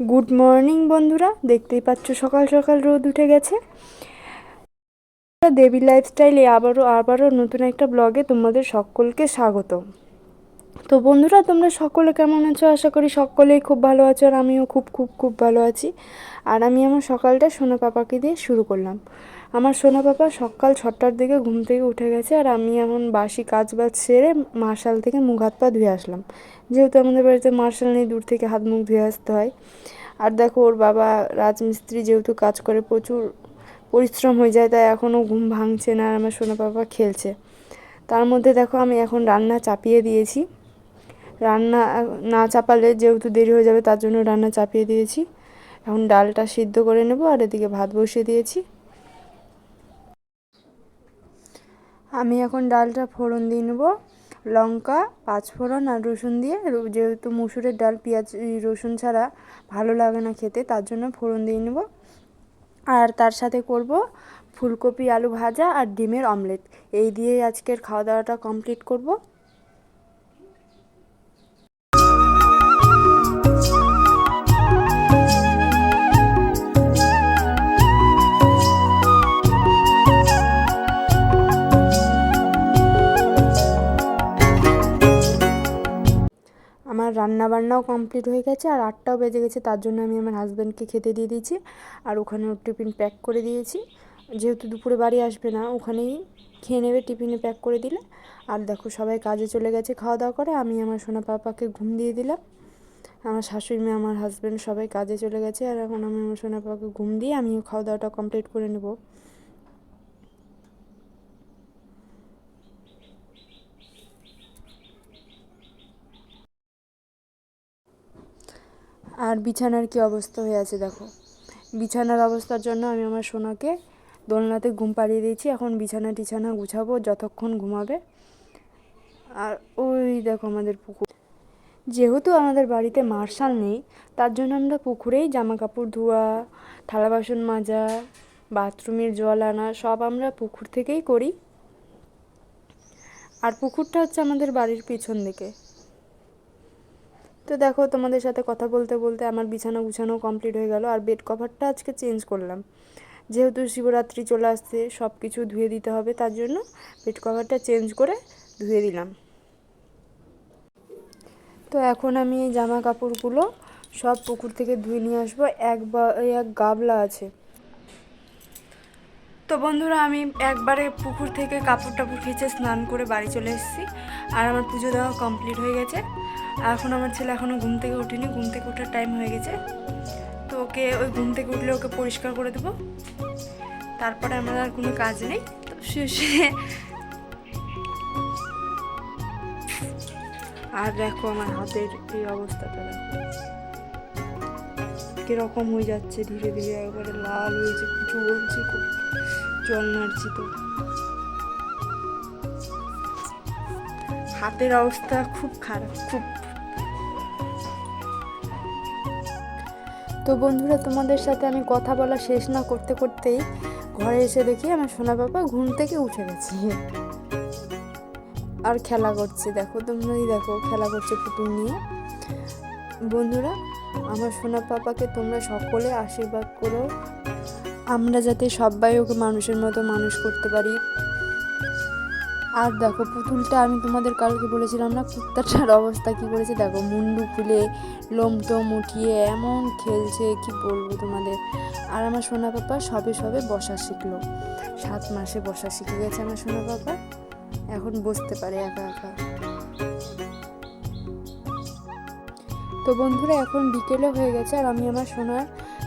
Good morning বন্ধুরা, দেখতেই পাচ্ছ সকাল সকাল রোদ উঠে গেছে। দেবী লাইফস্টাইলে আবারও আবারও নতুন একটা ব্লগে তোমাদের সকলকে স্বাগত। তো বন্ধুরা, তোমরা সকলে কেমন আছো? আশা করি সকলেই খুব ভালো আছো আর আমিও খুব খুব খুব ভালো আছি। আর আমি আমার সকালটা সোনা পাপাকে দিয়ে শুরু করলাম। আমার সোনা পাপা সকাল ছটার দিকে ঘুম থেকে উঠে গেছে আর আমি এখন বাসি কাজ বাজ সেরে মার্শাল থেকে মুখ হাত পা ধুয়ে আসলাম। যেহেতু আমাদের বাড়িতে মার্শাল নেই, দূর থেকে হাত মুখ ধুয়ে আসতে হয়। আর দেখো, ওর বাবা রাজমিস্ত্রি যেহেতু কাজ করে প্রচুর পরিশ্রম হয়ে যায়, তাই এখনও ঘুম ভাঙছে না আর আমার সোনা পাপা খেলছে। তার মধ্যে দেখো, আমি এখন রান্না চাপিয়ে দিয়েছি। রান্না না চাপালে যেহেতু দেরি হয়ে যাবে, তার জন্য রান্না চাপিয়ে দিয়েছি। এখন ডালটা সিদ্ধ করে নেব আর এদিকে ভাত বসিয়ে দিয়েছি। আমি এখন ডালটা ফোড়ন দিয়ে নেব। লঙ্কা, পাঁচফোড়ন আর রসুন দিয়ে। যেহেতু মুসুরের ডাল, পেঁয়াজ রসুন ছাড়া ভালো লাগে না খেতে, তার জন্য ফোড়ন দিয়ে নেব। আর তার সাথে করব ফুলকপি আলু ভাজা আর ডিমের অমলেট। এই দিয়ে আজকের খাওয়া দাওয়াটা কমপ্লিট করব। আমার রান্না বান্নাও কমপ্লিট হয়ে গেছে আর আটটাও বেজে গেছে, তার জন্য আমি আমার হাজব্যান্ডকে খেতে দিয়ে দিয়েছি আর ওখানে ওর টিফিন প্যাক করে দিয়েছি। যেহেতু দুপুরে বাড়ি আসবে না, ওখানেই খেয়ে নেবে টিফিনে প্যাক করে দিলে। আর দেখো সবাই কাজে চলে গেছে খাওয়া দাওয়া করে, আমি আমার সোনা পাপাকে ঘুম দিয়ে দিলাম। আমার শাশুড়ি মেয়ে আমার হাজব্যান্ড সবাই কাজে চলে গেছে আর এখন আমি আমার সোনা পাপাকে ঘুম দিয়ে আমিও খাওয়া দাওয়াটা কমপ্লিট করে নেব। আর বিছানার কি অবস্থা হয়ে আছে দেখো। বিছানার অবস্থার জন্য আমি আমার সোনাকে দোলনাতে ঘুম পাড়িয়ে দিয়েছি। এখন বিছানা টিছানা গুছাবো যতক্ষণ ঘুমাবে। আর ওই দেখো আমাদের পুকুর। যেহেতু আমাদের বাড়িতে মার্শাল নেই, তার জন্য আমরা পুকুরেই জামা কাপড় ধোয়া, থালা বাসন মাজা, বাথরুমের জল আনা সব আমরা পুকুর থেকেই করি। আর পুকুরটা হচ্ছে আমাদের বাড়ির পিছন দিকে। তো দেখো, তোমাদের সাথে কথা বলতে বলতে আমার বিছানা গুছানো কমপ্লিট হয়ে গেল আর বেড কভারটা আজকে চেঞ্জ করলাম। যেহেতু শিবরাত্রি চলে আসছে সব কিছু ধুয়ে দিতে হবে, তার জন্য বেড কভারটা চেঞ্জ করে ধুয়ে দিলাম। তো এখন আমি এই জামা কাপড়গুলো সব পুকুর থেকে ধুয়ে নিয়ে আসব এক বা এক গাবলা আছে। তো বন্ধুরা, আমি একবারে পুকুর থেকে কাপড় টাপড় খেঁচে স্নান করে বাড়ি চলে এসেছি, আর আমার পুজো দেওয়া কমপ্লিট হয়ে গেছে। এখন আমার ছেলে এখনও ঘুম থেকে উঠিনি ঘুম থেকে ওঠার টাইম হয়ে গেছে। তো ওকে ওই ঘুম থেকে উঠলে ওকে পরিষ্কার করে দেবো। তারপরে আমার আর কোনো কাজ নেই। তো শুয়ে আর দেখো আমার হাতের এই অবস্থাটা কীরকম হয়ে যাচ্ছে ধীরে ধীরে, একবারে লাল হয়েছে কিছু বলছি খুব, জল নাড়ছি তো। হাতের অবস্থা খুব খারাপ, খুব। তো বন্ধুরা, তোমাদের সাথে আমি কথা বলা শেষ না করতে করতেই ঘরে এসে দেখি আমার সোনা বাবা ঘুম থেকে উঠে গেছে। আর খেলা করছে, দেখো তোমরাই দেখো, খেলা করছে পুতুল নিয়ে। বন্ধুরা, আমার সোনা পাপাকে তোমরা সকলে আশীর্বাদ করো। আমরা যাতে সবাই ওকে মানুষের মতো মানুষ করতে পারি। আর দেখো, পুতুলটা আমি তোমাদের কালকে বলেছিলাম না, কুত্তাটার অবস্থা কি করেছে? দেখো, মুন্ডু খুলে লোম টোম উঠিয়ে এমন খেলছে, কি বলব তোমাদের? আর আমার সোনা পাপা সবে সবে বসা শিখলো। সাত মাসে বসা শিখে গেছে আমার সোনা পাপা। এখন বসতে পারে একা একা। তো বন্ধুরা, এখন বিকেলে হয়ে গেছে আর আমি আমার সোনার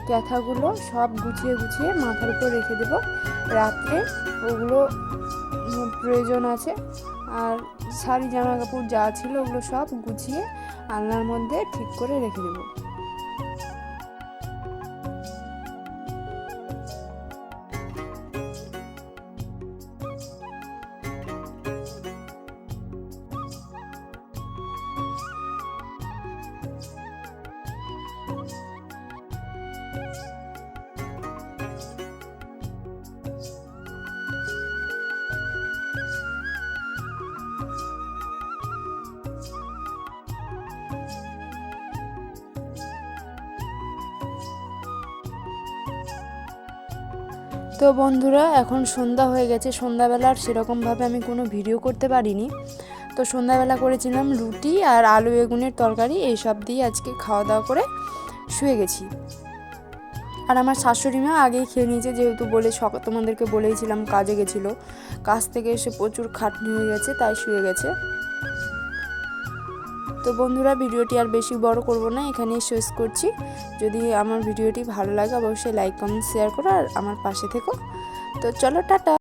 ক্যাথাগুলো সব গুছিয়ে গুছিয়ে মাথার উপর রেখে দেবো। রাত্রে ওগুলো প্রয়োজন আছে। আর শাড়ি জামা কাপড় যা ছিল ওগুলো সব গুছিয়ে আলনার মধ্যে ঠিক করে রেখে দেবো। তো বন্ধুরা, এখন সন্ধ্যা হয়ে গেছে। সন্ধ্যাবেলা আর সেরকমভাবে আমি কোনো ভিডিও করতে পারিনি। তো সন্ধ্যাবেলা করেছিলাম রুটি আর আলু বেগুনের তরকারি, এইসব দিয়ে আজকে খাওয়া দাওয়া করে শুয়ে গেছি। আর আমার শাশুড়ি মা আগেই খেয়ে নিয়েছে, যেহেতু বলে সক, তোমাদেরকে বলেইছিলাম কাজে গেছিল। কাজ থেকে এসে প্রচুর খাটনি হয়ে গেছে, তাই শুয়ে গেছে। তো বন্ধুরা, ভিডিওটি আর বেশি বড় করব না, এখানেই শেষ করছি। যদি আমার ভিডিওটি ভালো লাগে, অবশ্যই লাইক কমেন্ট শেয়ার করো আর আমার পাশে থেকো। তো চলো, টাটা!